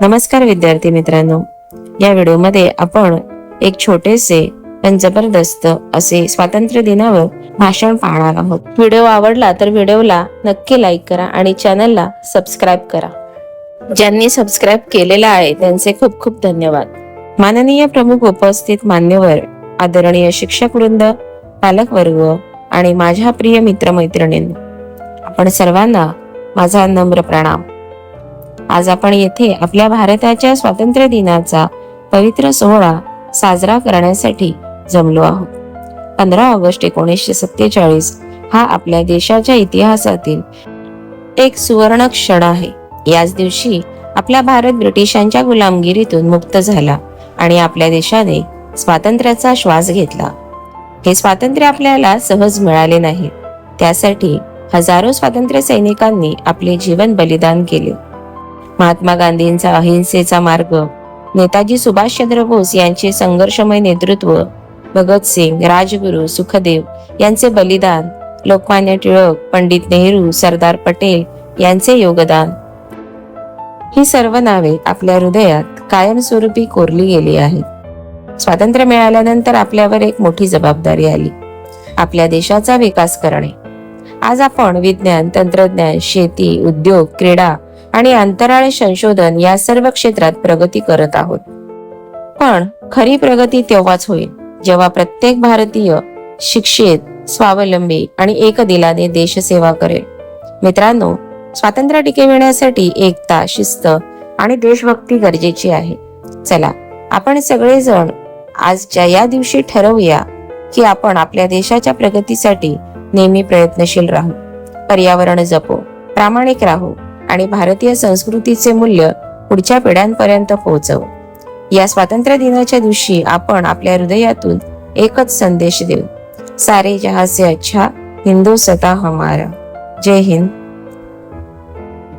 नमस्कार विद्यार्थी मित्रांनो. या व्हिडिओमध्ये आपण एक छोटेसे पण जबरदस्त असे स्वातंत्र्य दिनावर भाषण पाहणार आहोत. व्हिडिओ आवडला तर व्हिडिओला नक्की लाईक करा आणि चॅनलला सबस्क्राईब करा. ज्यांनी सबस्क्राईब केलेला आहे त्यांचे खूप खूप धन्यवाद. माननीय प्रमुख उपस्थित मान्यवर आदरणीय शिक्षक वृंद पालक वर्ग आणि माझ्या प्रिय मित्रमैत्रिणींनो आपण सर्वांना माझा नम्र प्रणाम. आज आपण येथे आपल्या भारताच्या स्वातंत्र्य दिनाचा पवित्र सोहळा साजरा करण्यासाठी जमलो आहोत. पंधरा ऑगस्ट एकोणीसशे सत्तेचाळीस हा आपल्या देशाच्या इतिहासातील एक सुवर्ण क्षण आहे. याच दिवशी आपला भारत ब्रिटिशांच्या गुलामगिरीतून मुक्त झाला आणि आपल्या देशाने स्वातंत्र्याचा श्वास घेतला. हे स्वातंत्र्य आपल्याला सहज मिळाले नाही. त्यासाठी हजारो स्वातंत्र्य सैनिकांनी आपले जीवन बलिदान केले. महात्मा गांधींचा अहिंसेचा मार्ग. नेताजी सुभाषचंद्र बोस यांचे संघर्षमय नेतृत्व भगतसिंग राजगुरू सुखदेव यांचे बलिदान लोकमान्य टिळक पंडित नेहरू सरदार पटेल यांचे योगदान. ही सर्व नावे आपल्या हृदयात कायमस्वरूपी कोरली गेली आहेत. स्वातंत्र्य मिळाल्यानंतर आपल्यावर एक मोठी जबाबदारी आली. आपल्या देशाचा विकास करणे. आज आपण विज्ञान तंत्रज्ञान शेती उद्योग क्रीडा आणि अंतराळ संशोधन या सर्व क्षेत्रात प्रगती करत आहोत. पण खरी प्रगती तेव्हाच होईल जेव्हा प्रत्येक भारतीय शिक्षित स्वावलंबी आणि एकदिलाने देशसेवा करेल. मित्रांनो स्वातंत्र्य टिकविण्यासाठी एकता शिस्त आणि देशभक्ती गरजेची आहे. चला आपण सगळेजण आजच्या या दिवशी ठरवूया की आपण आपल्या देशाच्या प्रगतीसाठी नेहमी प्रयत्नशील राहू. पर्यावरण जपो प्रामाणिक राहू. आणि भारतीय संस्कृतीचे मूल्य पुढच्या पिढ्यांपर्यंत पोहोचवू. या स्वातंत्र्य दिनाच्या दिवशी आपण आपल्या हृदयातून एकच संदेश देऊ. सारे जहां से अच्छा हिंदू सता हमारा. जय हिंद.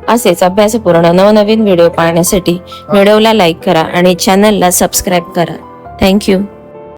असेच अभ्यासपूर्ण नवनवीन व्हिडिओ पाहण्यासाठी व्हिडिओला लाईक करा आणि चॅनलला सबस्क्राईब करा. थँक्यू